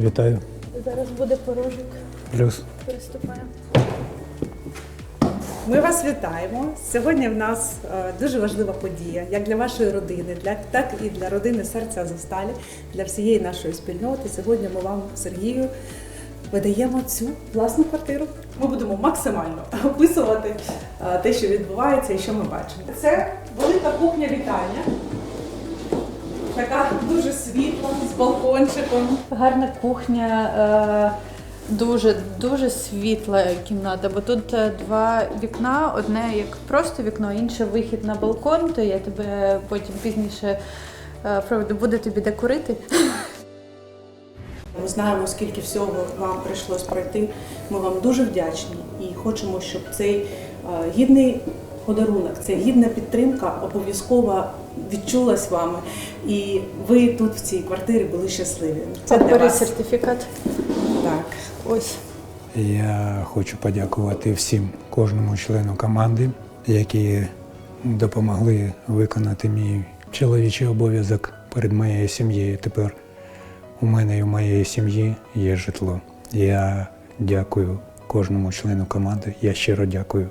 Вітаю. Зараз буде порожик. Плюс. Приступаємо. Ми вас вітаємо. Сьогодні в нас е, дуже важлива подія, як для вашої родини, для так і для родини серця Азовсталі, для всієї нашої спільноти. Сьогодні ми вам, Сергію, видаємо цю власну квартиру. Ми будемо максимально описувати е, те, що відбувається і що ми бачимо. Це велика кухня вітальня. Така дуже світла, балкончиком. Гарна кухня, е, дуже дуже світла кімната, бо тут е, два вікна: одне як просто вікно, інше вихід на балкон, то я тебе потім пізніше е, проведу. Буде тобі де курити. Ми знаємо, скільки всього вам прийшлось пройти. Ми вам дуже вдячні і хочемо, щоб цей гідний подарунок, ця гідна підтримка обов'язково відчулась вами. І ви тут в цій квартирі були щасливі. Це для Бери вас. сертифікат. Так. Ось. Я хочу подякувати всім кожному члену команди, які допомогли виконати мій чоловічий обов'язок перед моєю сім'єю. Тепер у мене і у моєї сім'ї є житло. Я дякую кожному члену команди. Я щиро дякую